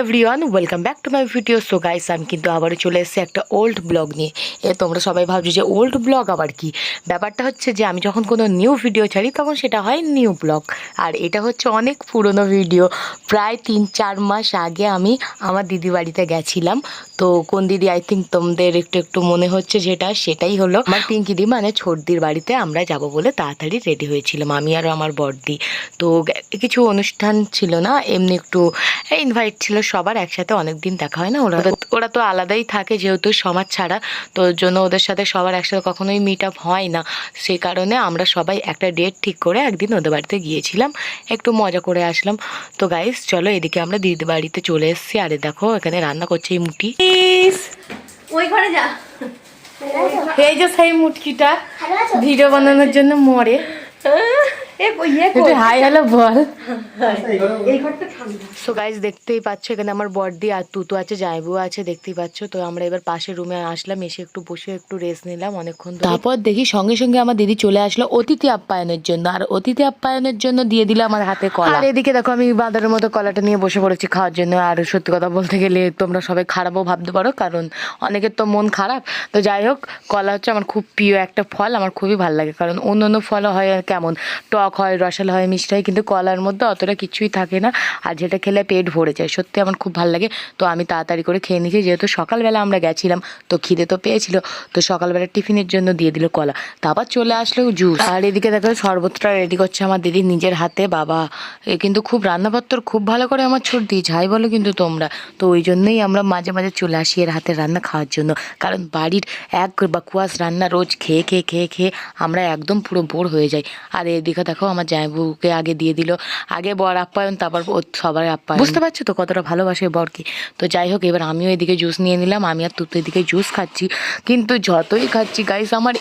Everyone welcome back to my video so guys আমি কিন্তু আবারও চলে এসেছি একটা ওল্ড ব্লগ নিয়ে। এ, তোমরা সবাই ভাবছ যে ওল্ড ব্লগ আবার কি? ব্যাপারটা হচ্ছে যে, আমি যখন কোনো নিউ ভিডিও ছাড়ি, তখন সেটা হয় নিউ ব্লগ আর এটা হচ্ছে অনেক পুরনো ভিডিও প্রায় তিন চার মাস আগে আমি আমার দিদি বাড়িতে গেছিলাম। তো কোন দিদি আই থিঙ্ক তোমাদের একটু একটু মনে হচ্ছে যেটা, সেটাই হলো আমার পিঙ্কি দি মানে ছোটদির বাড়িতে আমরা যাব বলে তাড়াতাড়ি রেডি হয়েছিলাম, আমি আর আমার বড়দি। তো কিছু অনুষ্ঠান ছিল না, এমনি একটু ইনভাইট ছিল সবার, একসাথে অনেক দিন দেখা হয় না, ওরা ওরা তো আলাদাই থাকে যেহেতু সমাজ ছাড়া, তো জন্য ওদের সাথে সবার একসাথে কখনোই মিট আপ হয় না। সেই কারণে আমরা সবাই একটা ডেট ঠিক করে একদিন ওদের বাড়িতে গিয়েছিলাম, একটু মজা করে আসলাম। তো গাইস চলো এদিকে আমরা দিদি বাড়িতে চলে এসেছি, আরে দেখো, এখানে রান্না করছে এই মুটি। ওই ঘরে যা। এই যে সেই মুটকিটা ভিডিও বানানোর জন্য মরে। ইয়ে সো গাইজ দেখতেই পাচ্ছ এখানে আমার বর্দি আর তুতু আছে জাইবু আছে দেখতেই পাচ্ছ। তো আমরা এবার পাশের রুমে আসলাম এসে একটু বসে একটু রেস্ট নিলাম অনেকক্ষণ তারপর দেখি সঙ্গে সঙ্গে আমার দিদি চলে আসলো অতিথি আপ্যায়নের জন্য। আর অতিথি আপ্যায়নের জন্য দিয়ে দিলাম আমার হাতে কলা। আর এদিকে দেখো আমি বাঁদরের মতো কলাটা নিয়ে বসে পড়েছি খাওয়ার জন্য। আর সত্যি কথা বলতে গেলে তোমরা সবাই খারাপও ভাবতে পারো কারণ অনেকের তো মন খারাপ। তো যাই হোক কলা হচ্ছে আমার খুব প্রিয় একটা ফল আমার খুবই ভালো লাগে। কারণ অন্য অন্য ফল হয় কেমন টক হয় রসালো হয়, মিষ্টি হয়, কিন্তু কলার মধ্যে অতটা কিছুই থাকে না। আর যেটা খেলে পেট ভরে যায়, সত্যি আমার খুব ভালো লাগে। তো আমি তাড়াতাড়ি করে খেয়ে নিয়েছি, যেহেতু সকালবেলা আমরা গেছিলাম, তো খিদে তো পেয়েছিল, তো সকালবেলা টিফিনের জন্য দিয়ে দিল কলা। তারপর চলে আসলো জুস আর এদিকে দেখো, শরবতটা রেডি করছে আমার দিদি নিজের হাতে, বাবা। এ কিন্তু খুব রান্নাপত্র খুব ভালো করে আমার ছোট দিয়ে যাই বলো কিন্তু তোমরা। তো ওই জন্যই আমরা মাঝে মাঝে চলে আসি এর হাতে রান্না খাওয়ার জন্য। কারণ বাড়ির এক বা কুয়াশ রান্না রোজ খেয়ে খেয়ে খেয়ে খেয়ে আমরা একদম পুরো বোর হয়ে যাই। আর এদিকে দেখো আমার জামাইবুকে আগে দিয়ে দিল। আগে বর আপ্যায়ন, তারপর সবার আপ্যায়ন। বুঝতে পারছ তো কতটা ভালোবাসে বরকে? তো যাই হোক, এবার আমিও এদিকে জুস নিয়ে নিলাম, আমি আর তুতো এদিকে জুস খাচ্ছি। কিন্তু যতই খাচ্ছি গাইস আমার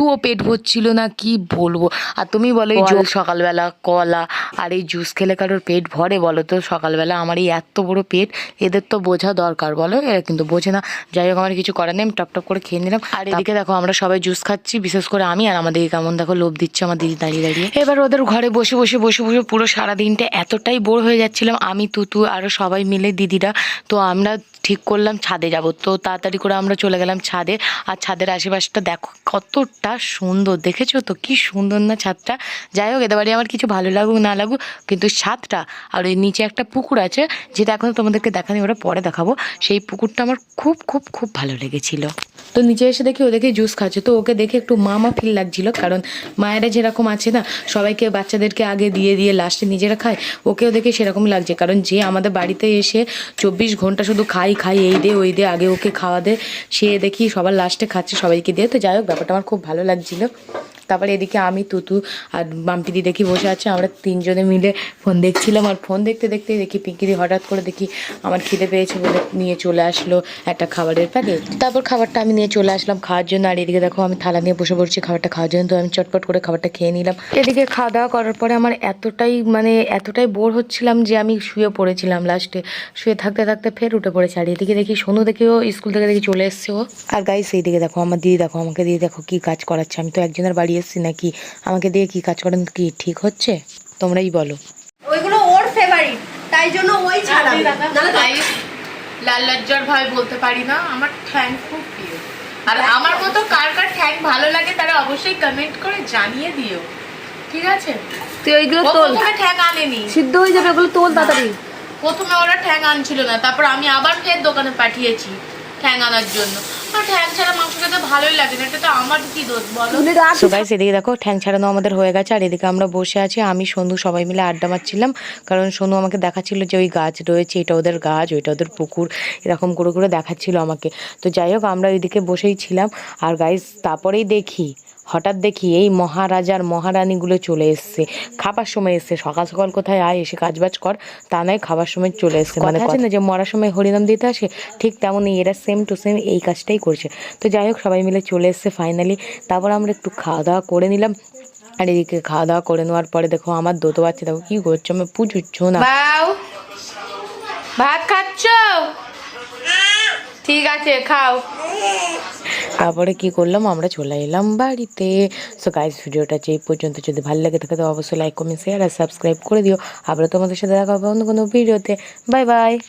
একটুও পেট ভরছিল না কি বলব? আর তুমি বলো এই জল সকালবেলা কলা আর এই জুস খেলে কারোর পেট ভরে বলো তো? সকালবেলা আমার এই এত বড় পেট এদের তো বোঝা দরকার বলো? এরা কিন্তু বোঝে না। যাই হোক আমার কিছু করার নেই আমি টপ টপ করে খেয়ে নিলাম। আর এদিকে দেখো আমরা সবাই জুস খাচ্ছি বিশেষ করে আমি আর আমাদের কেমন দেখো লোভ দিচ্ছে আমার দিদি দাঁড়িয়ে দাঁড়িয়ে। এবার ওদের ঘরে বসে বসে বসে বসে পুরো সারা দিনটা এতটাই বোর হয়ে যাচ্ছিলাম আমি তুতু আরও সবাই মিলে দিদিরা। তো আমরা ঠিক করলাম ছাদে যাব। তো তাড়াতাড়ি করে আমরা চলে গেলাম ছাদে। আর ছাদের আশেপাশটা দেখো কতটা সুন্দর। দেখেছ তো? কি সুন্দর না ছাদটা? যাই হোক এদের বাড়ি আমার কিছু ভালো লাগুক, না লাগুক, কিন্তু ছাদটা আর ওই নিচে একটা পুকুর আছে, যেটা এখন তোমাদেরকে দেখানি, ওটা পরে দেখাবো। সেই পুকুরটা আমার খুব খুব খুব ভালো লেগেছিল। তো নিচে এসে দেখি ও দেখে জুস খাচ্ছে তো ওকে দেখে একটু মামা ফিল লাগছিল, কারণ মায়েরা যেরকম আছে না, সবাইকে বাচ্চাদেরকে আগে দিয়ে দিয়ে লাস্টে নিজেরা খায়, ওকেও দেখে সেরকম লাগছে। কারণ যে আমাদের বাড়িতে এসে চব্বিশ ঘণ্টা শুধু খাই খাই, এই দে, ওই দে, আগে ওকে খাওয়া দে, সে দেখি সবার লাস্টে খাচ্ছে সবাইকে দিয়ে। তো যাই হোক, ব্যাপারটা আমার খুব ভালো লাগছিল। তারপরে এদিকে আমি, তুতু আর মাম্পিদি দেখি বসে আছে। আমরা তিনজনে মিলে ফোন দেখছিলাম আর ফোন দেখতে দেখতে দেখি পিঙ্কিদি হঠাৎ করে দেখি আমার খিদে পেয়েছে বলে নিয়ে চলে আসলো একটা খাবারের প্যাকেট তারপর খাবারটা আমি নিয়ে চলে আসলাম খাওয়ার জন্য। আর এদিকে দেখো আমি থালা নিয়ে বসে পড়ছি খাবারটা খাওয়ার জন্য। তো আমি চটপট করে খাবারটা খেয়ে নিলাম। এদিকে খাওয়া দাওয়া করার পরে আমার এতটাই মানে এতটাই বোর হচ্ছিলাম যে আমি শুয়ে পড়েছিলাম লাস্টে শুয়ে থাকতে থাকতে ফের উঠে পড়েছি। আর এদিকে দেখি সোনু দেখেও স্কুল থেকে দেখি চলে এসছে ও। আর গাইস এইদিকে দেখো, আমার দিদি দেখো, আমাকে দিয়ে দেখো কি কাজ করাচ্ছে। আমি তো একজনের বাড়ি এসেছি নাকি? আমাকে দিয়ে কি কাজ করেন? কি ঠিক হচ্ছে? তোমরাই বলো। ওইগুলো ওর ফেভারিট তাই জন্য ওই ছাড়া। নাহলে তো- লাল লজ্জার ভয় বলতে পারি না। আমার ঠ্যাং খুব প্রিয়। আর আমার মতো কার কার ঠ্যাং ভালো লাগে তারা অবশ্যই কমেন্ট করে জানিয়ে দিও। ঠিক আছে? তুই ওইগুলো তোল। ঠ্যাং আনেনি। সিদ্ধ হয়ে যাবে ওগুলো তোল তাড়াতাড়ি। প্রথমে ওরা ঠ্যাং আনছিল না তারপর আমি আবার ফের দোকানে পাঠিয়েছি। ঠ্যাং আনার জন্য। আর ঠ্যাং ছাড়া মাংস খেতে ভালোই লাগে না এটা তো আমার কি দোষ বলো? তুলে রাখ। সো গাইস এদিকে দেখো ঠ্যাং ছাড়ানো আমাদের হয়ে গেছে আর এদিকে আমরা বসে আছি আমি সন্ধু সবাই মিলে আড্ডা মারছিলাম কারণ সোনু আমাকে দেখাচ্ছিল যে ওই গাছ রয়েছে এটা ওদের গাছ ওইটা ওদের পুকুর এরকম করে করে দেখাচ্ছিল আমাকে। তো যাই হোক আমরা ওইদিকে বসেই ছিলাম আর গাইস তারপরেই দেখি হঠাৎ দেখি এই মহারাজার মহারানীগুলো চলে এসছে। খাবার সময় এসছে। সকাল সকাল কোথায় আয় এসে কাজবাজ কর। তা নয় খাবার সময় চলে এসছে। মানে আছে না যে মরার সময় হরিনাম দিতে আসে? ঠিক তেমনই এরা সেম টু সেম এই কাজটাই করছে। তো যাই হোক সবাই মিলে চলে এসছে ফাইনালি তারপর আমরা একটু খাওয়া দাওয়া করে নিলাম। আর এদিকে খাওয়া দাওয়া করে নেওয়ার পরে দেখো আমার দোতো বাচ্চা দেখো কি করছ? আমি পুজুচ্ছ না। ভাত খাচ্ছ? ঠিক আছে খাও। তারপরে কি করলাম, আমরা চলে এলাম বাড়িতে। সো গাইস ভিডিওটা যে পর্যন্ত, যদি ভালো লাগে থাকে তো অবশ্যই লাইক কমেন্ট শেয়ার আর সাবস্ক্রাইব করে দিও। আবার তোমাদের সাথে দেখা হবে অন্য কোনো ভিডিওতে। Bye bye